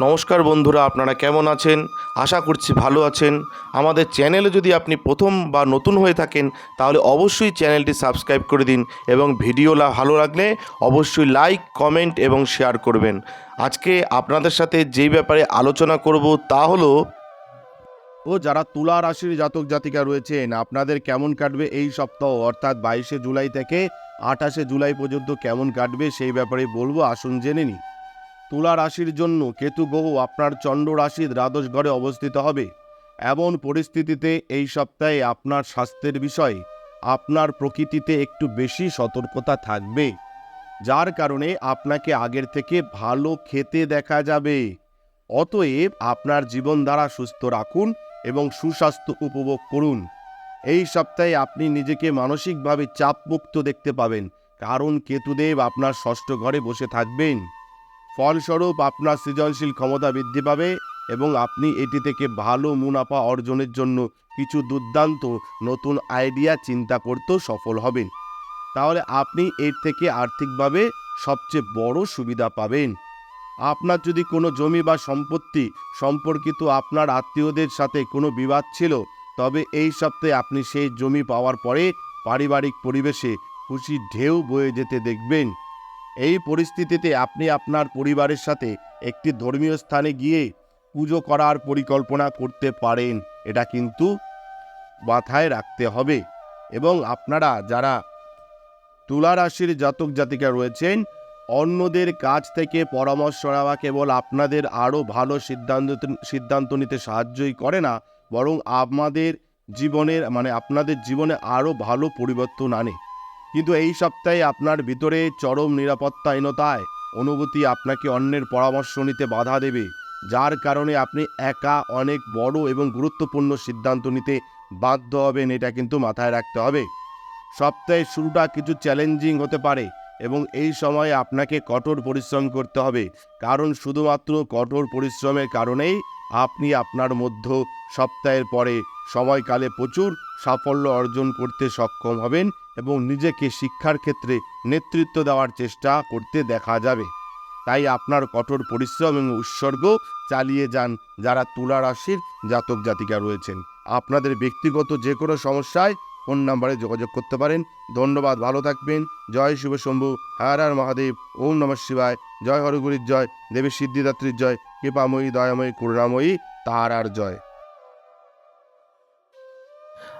নমস্কার বন্ধুরা, আপনারা কেমন আছেন? আশা করছি ভালো আছেন। আমাদের চ্যানেলে যদি আপনি প্রথম বা নতুন হয়ে থাকেন, তাহলে অবশ্যই চ্যানেলটি সাবস্ক্রাইব করে দিন এবং ভিডিওলা ভালো লাগলে অবশ্যই লাইক, কমেন্ট এবং শেয়ার করবেন। আজকে আপনাদের সাথে যেই ব্যাপারে আলোচনা করব তা হলো ও যারা তুলা রাশির জাতক জাতিকা রয়েছেন, আপনাদের কেমন কাটবে এই সপ্তাহ, অর্থাৎ বাইশে জুলাই থেকে আঠাশে জুলাই পর্যন্ত কেমন কাটবে সেই ব্যাপারে বলব, আসুন জেনে নিই। তুলা রাশির জন্য কেতু গ্রহ আপনার চন্দ্র রাশির দ্বাদশ ঘরে অবস্থিত হবে। এমন পরিস্থিতিতে এই সপ্তাহে আপনার স্বাস্থ্যের বিষয়ে আপনার প্রকৃতিতে একটু বেশি সতর্কতা থাকবে। যার কারণে আপনাকে আগের থেকে ভালো খেতে দেখা যাবে। অতএব আপনার জীবনধারা সুস্থ রাখুন এবং সুস্বাস্থ্য উপভোগ করুন। এই সপ্তাহে আপনি নিজেকে মানসিকভাবে চাপমুক্ত দেখতে পাবেন, কারণ কেতুদেব আপনার ষষ্ঠ ঘরে বসে থাকবেন। ফলস্বরূপ আপনার সৃজনশীল ক্ষমতা বৃদ্ধি পাবে এবং আপনি এটি থেকে ভালো মুনাফা অর্জনের জন্য কিছু দুর্দান্ত নতুন আইডিয়া চিন্তা করতেও সফল হবেন। তাহলে আপনি এর থেকে আর্থিকভাবে সবচেয়ে বড় সুবিধা পাবেন। আপনার যদি কোনো জমি বা সম্পত্তি সম্পর্কিত আপনার আত্মীয়দের সাথে কোনো বিবাদ ছিল, তবে এই সপ্তাহে আপনি সেই জমি পাওয়ার পরে পারিবারিক পরিবেশে খুশি ঢেউ বয়ে যেতে দেখবেন। এই পরিস্থিতিতে আপনি আপনার পরিবারের সাথে একটি ধর্মীয় স্থানে গিয়ে পুজো করার পরিকল্পনা করতে পারেন। এটা কিন্তু মাথায় রাখতে হবে। এবং আপনারা যারা তুলা রাশির জাতক জাতিকা রয়েছেন, অন্যদের কাছ থেকে পরামর্শ নেওয়া কেবল আপনাদের আরও ভালো সিদ্ধান্ত সিদ্ধান্ত নিতে সাহায্যই করে না, বরং আমাদের জীবনের মানে আপনাদের জীবনে আরও ভালো পরিবর্তন আনে। কিন্তু এই সপ্তাহে আপনার ভিতরে চরম নিরাপত্তাহীনতায় অনুভূতি আপনাকে অন্যের পরামর্শ নিতে বাধা দেবে, যার কারণে আপনি একা অনেক বড় এবং গুরুত্বপূর্ণ সিদ্ধান্ত নিতে বাধ্য হবেন, এটা কিন্তু মাথায় রাখতে হবে। সপ্তাহের শুরুটা কিছু চ্যালেঞ্জিং হতে পারে এবং এই সময়ে আপনাকে কঠোর পরিশ্রম করতে হবে, কারণ শুধুমাত্র কঠোর পরিশ্রমের কারণেই আপনি আপনার মধ্য সপ্তাহের পরে সময়কালে প্রচুর সাফল্য অর্জন করতে সক্ষম হবেন এবং নিজেকে শিক্ষার ক্ষেত্রে নেতৃত্ব দেওয়ার চেষ্টা করতে দেখা যাবে। তাই আপনার কঠোর পরিশ্রম এবং উৎসর্গ চালিয়ে যান যারা তুলা রাশির জাতক জাতিকা রয়েছেন। আপনাদের ব্যক্তিগত যে কোনো সমস্যায় ফোন নাম্বারে যোগাযোগ করতে পারেন। ধন্যবাদ, ভালো থাকবেন। জয় শিব শম্ভু। হর হর মহাদেব। ওম নমঃ শিবায়। জয় হরগুরির জয়। দেবী সিদ্ধিদাত্রীর জয়। কৃপাময়ী, দয়াময়ী, করুণাময়ী তার আর জয়।